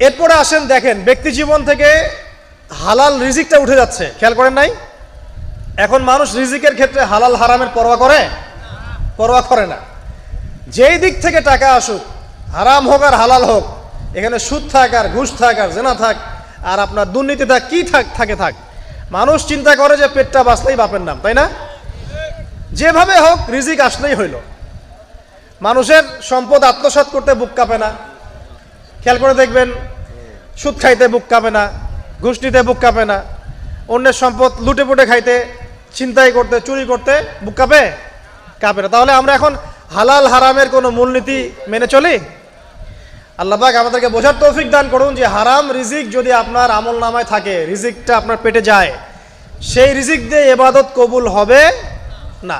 এরপরে আসেন, দেখেন, ব্যক্তি জীবন থেকে হালাল রিজিকটা উঠে যাচ্ছে। খেয়াল করেন নাই? এখন মানুষ রিজিকের ক্ষেত্রে হালাল হারামের পরোয়া করে? পরোয়া করে না। যেই দিক থেকে টাকা আসুক, হারাম হোক আর হালাল হোক, এখানে সুদ থাক আর ঘুষ থাক আর জেনা থাক, আর আপনার দুর্নীতি থাক, কি থাক, থাকে থাক। মানুষ চিন্তা করে যে পেটটা বাঁচলেই বাপের নাম, তাই না? যেভাবে হোক, রিজিক আসলেই হইল। মানুষের সম্পদ আত্মসাৎ করতে বুক কাঁপে না। খেয়াল করে দেখবেন, সুদ খাইতে বুক কাঁপে না, ঘুষ নিতে বুক কাঁপে না, অন্যের সম্পদ লুটে পুটে খাইতে, ছিনতাই করতে, চুরি করতে বুক কাঁপে? কাঁপে না। তাহলে আমরা এখন হালাল হারামের কোনো মূলনীতি মেনে চলি? আল্লাহবাক আমাদেরকে বোঝার তৌফিক দান করুন যে হারাম রিজিক যদি আপনার আমল নামায় থাকে, রিজিকটা আপনার পেটে যায়, সেই রিজিক দিয়ে এবাদত কবুল হবে না।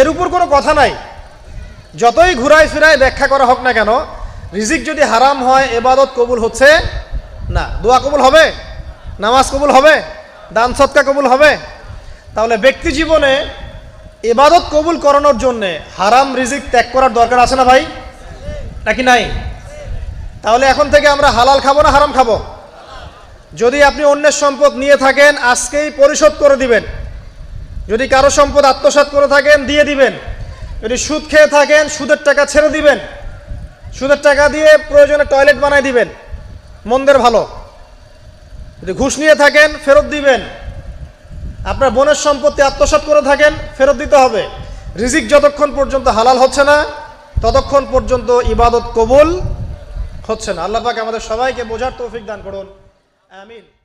এর উপর কোনো কথা নাই। যতই ঘুরায় ফিরায় ব্যাখ্যা করা হোক না কেন রিজিক যদি হারাম হয়, এবাদত কবুল হচ্ছে না। দোয়া কবুল হবে? নামাজ কবুল হবে? দান সৎকা কবুল হবে? তাহলে ব্যক্তি জীবনে এবাদত কবুল করানোর জন্যে হারাম রিজিক ত্যাগ করার দরকার আছে না ভাই? নাকি নাই? তাহলে এখন থেকে আমরা হালাল খাব না হারাম খাব? যদি আপনি অন্যের সম্পদ নিয়ে থাকেন, আজকেই পরিশোধ করে দিবেন। যদি কারও সম্পদ আত্মসাৎ করে থাকেন, দিয়ে দিবেন। যদি সুদ খেয়ে থাকেন, সুদের টাকা ছেড়ে দিবেন। সুদের টাকা দিয়ে প্রয়োজনে টয়লেট বানায় দিবেন। মন্দের ভালো। যদি ঘুষ নিয়ে থাকেন, ফেরত দিবেন। আপনার বোনের সম্পত্তি আত্মসাত করে থাকেন, ফেরত দিতে হবে। রিজিক যতক্ষণ পর্যন্ত হালাল হচ্ছে না, ততক্ষণ পর্যন্ত ইবাদত কবুল হচ্ছে না। আল্লাহ পাক আমাদের সবাইকে বোঝার তৌফিক দান করুন। আমিন।